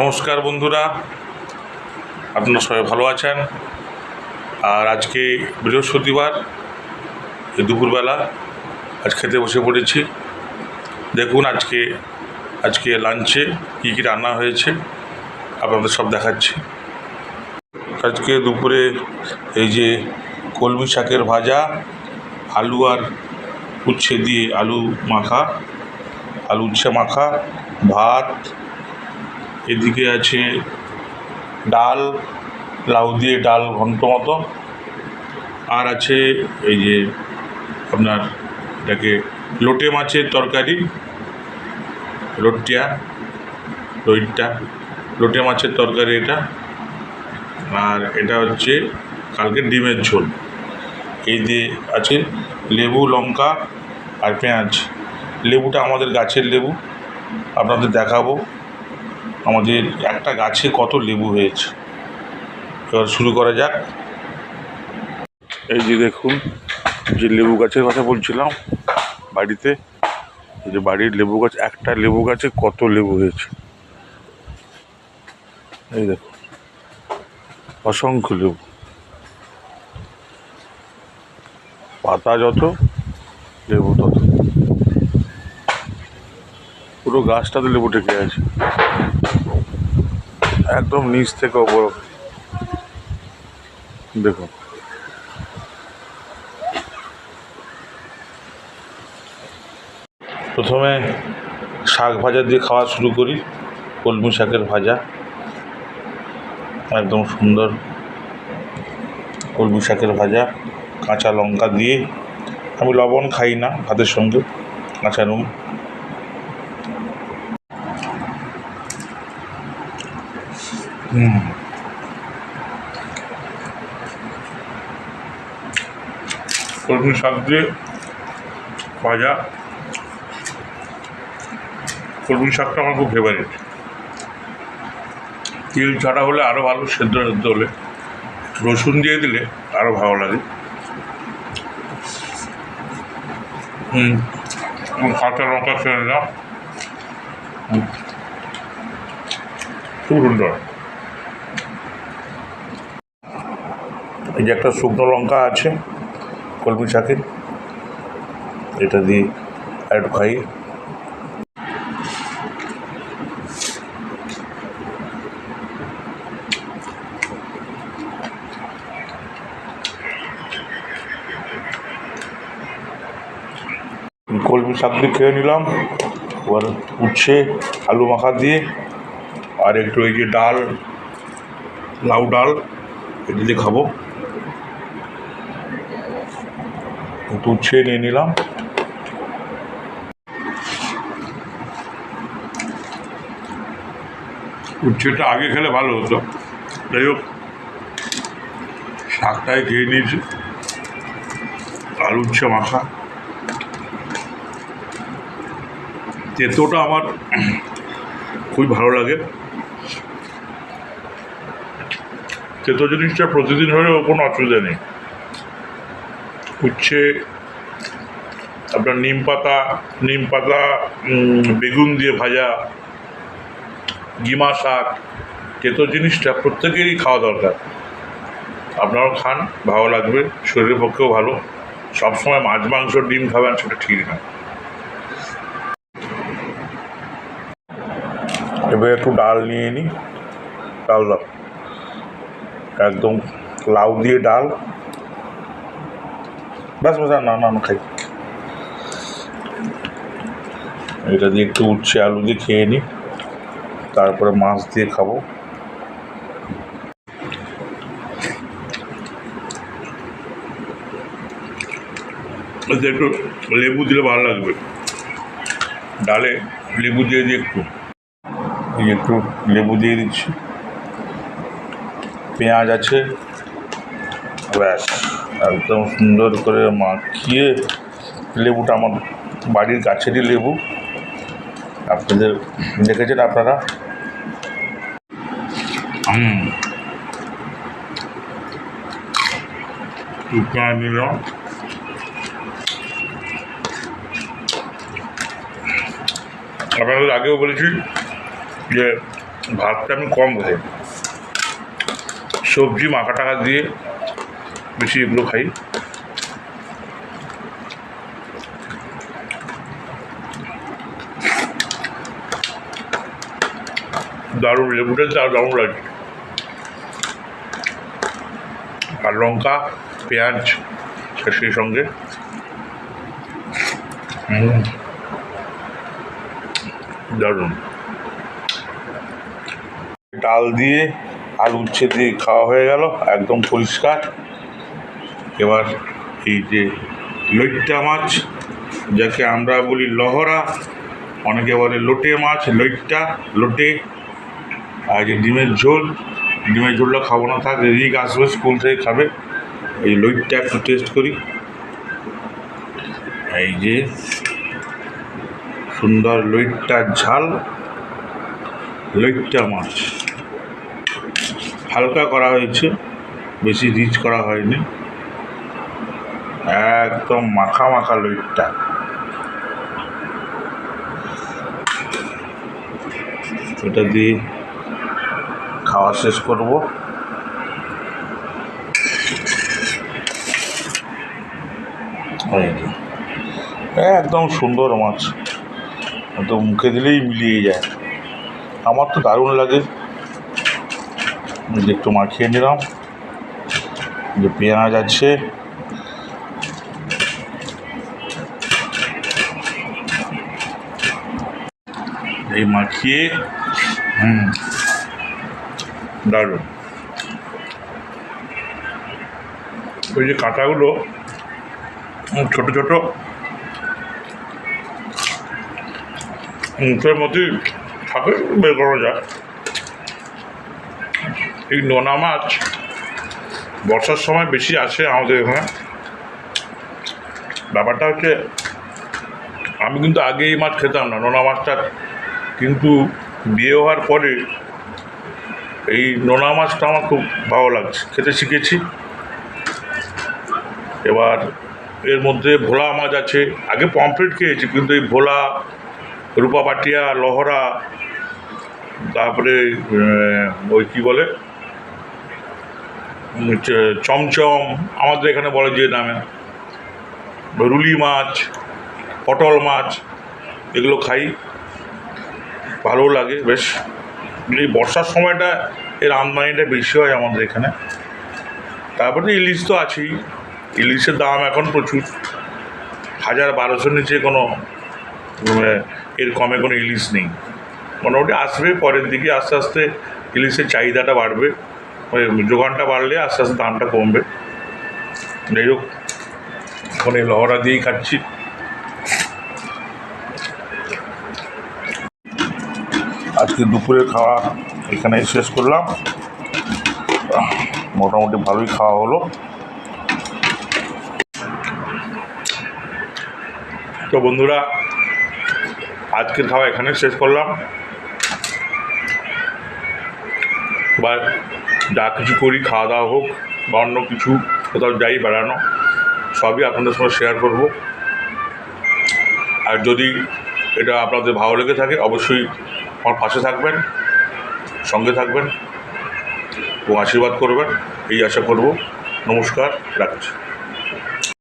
নমস্কার বন্ধুরা, আপনারা সবাই ভালো আছেন? আর আজকে বৃহস্পতিবার দুপুরবেলা আজ খেতে বসে পড়েছি। দেখুন আজকে আজকে লাঞ্চে কী কী রান্না হয়েছে, আপনাদের সব দেখাচ্ছি। আজকে দুপুরে এই যে কলমি শাকের ভাজা, আলু আর উচ্ছে দিয়ে আলু মাখা, আলু উচ্ছে মাখা, ভাত এদিকে আছে ডাল, লাউ দিয়ে ডাল ঘন্ট মতো। আর আছে এই যে আপনার এটাকে লোটে মাছের তরকারি লোটিয়া লইট্টা লোটে মাছের তরকারি এটা। আর এটা হচ্ছে কালকে ডিমের ঝোল। এই দিয়ে আছে লেবু, লঙ্কা আর পেঁয়াজ। লেবুটা আমাদের গাছের লেবু। আপনাদের দেখাবো। আমাদের একটা গাছে কত লেবু হয়েছে। এবার শুরু করা যাক। এই যে দেখুন, যে লেবু গাছের কথা বলছিলাম বাড়িতে যে বাড়ির লেবু গাছ, একটা লেবু গাছে কত লেবু হয়েছে। এই দেখুন, অসংখ্য লেবু। পাতা যত, লেবু তত। পুরো গাছটাতে লেবু ঠেকে আছে। একদম নিচ থেকে ওপর দেখুন। প্রথমে শাক ভাজা দিয়ে খাওয়া শুরু করি। কলমি শাকের ভাজা। একদম সুন্দর কলমি শাকের ভাজা, কাঁচা লঙ্কা দিয়ে। আমি লবণ খাই না ভাতের সঙ্গে, কাঁচা নুন। হুম কলমি শাক দিয়ে ভাজা। কলমি শাকটা আমার খুব ফেভারিট তেল ছাড়া হলে আরও ভালো, সেদ্ধ সেদ্ধ হলে। রসুন দিয়ে দিলে আরও ভালো লাগে। হুম কাঁচা লঙ্কা খেয়ে নিলাম। খুব সুন্দর। এই যে একটা শুকনো লঙ্কা আছে, কলমি শাকে এটা দিয়ে একটু খাই কলমি শাক দিয়ে খেয়ে নিলাম, এবার উচ্ছে, আলু মাখা দিয়ে, আর একটু এই যে ডাল, লাউ ডাল দিয়ে খাব। একটু উচ্ছে নিয়ে নিলাম। উচ্ছেটা আগে খেলে ভালো হতো। যাই হোক, শাকটাই খেয়ে নিয়েছি। আলু উচ্ছে মাখা। তেতোটা আমার খুবই ভালো লাগে। তেতো জিনিসটা প্রতিদিন হলেও কোনো অসুবিধা নেই। উচ্ছে আপনার নিম পাতা নিম পাতা বেগুন দিয়ে ভাজা, গিমা শাক তেতো জিনিসটা প্রত্যেকেরই খাওয়া দরকার। আপনারাও খান, ভালো লাগবে, শরীরের পক্ষেও ভালো। সবসময় মাছ, মাংস, ডিম খাবেন, সেটা ঠিক না। এবার একটু ডাল নিয়ে নিই। ডাল একদম লাউ দিয়ে ডাল। ব্যাস ব্যাস আর না না খাই। এটা দিয়ে একটু উচ্ছে আলু দিয়ে খেয়ে নিই। তারপরে মাছ দিয়ে খাব। এতে একটু লেবু দিলে ভালো লাগবে। ডালে লেবু দিয়ে দিয়ে একটু। একটু লেবু দিয়ে দিচ্ছি। পেঁয়াজ আছে। ব্যাস। একদম সুন্দর করে মাখিয়ে লেবুটা আমার বাড়ির গাছেরই লেবু। আপনাদের দেখেছেন আপনারা? হুম। নিলাম আপনাদের আগেও বলেছি যে ভাতটা আমি কম খাই। সবজি মাখা টাকা দিয়ে বেশি এগুলো খাই। দারুণ লেবুটা তার দারুণ লাগে। আর লঙ্কা, পেঁয়াজ সেই সঙ্গে। দারুণ। ডাল দিয়ে আলু উচ্ছে দিয়ে খাওয়া হয়ে গেল, একদম পরিষ্কার। এবার এই যে লইট্টা মাছ, যাকে আমরা বলি লহরা, অনেকে বলে লোটে মাছ, লইট্টা, লোটে, আর যে ডিমের ঝোল, ডিমের ঝোলটা খাব না, থাক রিক আসবে, স্কুল থেকে খাবে। এই লইটটা একটু টেস্ট করি। এই যে সুন্দর লইট্টার ঝাল, লইট্টা মাছ। হালকা করা হয়েছে, বেশি রিচ করা হয়নি। একদম মাখা মাখা লইট্টা। এটা দিয়ে খাওয়া শেষ করব। একদম সুন্দর মাছ। একদম মুখে দিলেই মিলিয়ে যায়। আমার তো দারুণ লাগে। একটু মাখিয়ে নিলাম। যে পেঁয়াজ আছে এই মাখিয়ে, হুম, দারুণ। ওই যে কাঁটাগুলো ছোট ছোট, মুখের মধ্যেই থাকে, বের করা যায়। এই নোনা মাছ বর্ষার সময় বেশি আসে আমাদের এখানে। ব্যাপারটা হচ্ছে, আমি কিন্তু আগে এই মাছ খেতাম না, নোনা মাছটা কিন্তু বিয়ে হওয়ার পরে এই নোনা মাছটা আমার খুব ভালো লাগছে, খেতে শিখেছি। এবার এর মধ্যে ভোলা মাছ আছে, আগে পমফ্রেট খেয়েছি, কিন্তু এই ভোলা, রূপাপাটিয়া, লহরা, তারপরে ওই কী বলে চমচম, আমাদের এখানে বলে যে নামে, রুলি মাছ, পটল মাছ, এগুলো খাই। ভালো লাগে। বেশ, এই বর্ষার সময়টা এর আমদানিটা বেশি হয় আমাদের এখানে। তারপরে ইলিশ তো আছেই। ইলিশের দাম এখন প্রচুর। হাজার বারোশোর নিচে কোনো এর কমে কোনো ইলিশ নেই। মোটামুটি আসবে, পরের দিকে আস্তে আস্তে ইলিশের চাহিদাটা বাড়বে। ওই যোগানটা বাড়লে আস্তে আস্তে দামটা কমবে। যাই হোক, এখন এই লহরা দিয়েই খাচ্ছি। আজকে দুপুরের খাওয়া এখানে শেষ করলাম। মোটামুটি ভালোই খাওয়া হলো। তো বন্ধুরা, আজকের খাওয়া এখানে শেষ করলাম। বা যা কিছু করি, খাওয়া দাওয়া হোক বা অন্য কিছু, কোথাও যাই বেড়ানো, সবই আপনাদের সঙ্গে শেয়ার করব। আর যদি এটা আপনাদের ভালো লেগে থাকে, অবশ্যই আমার পাশে থাকবেন সঙ্গে থাকবেন এবং আশীর্বাদ করবেন এই আশা করব। নমস্কার রাখছি।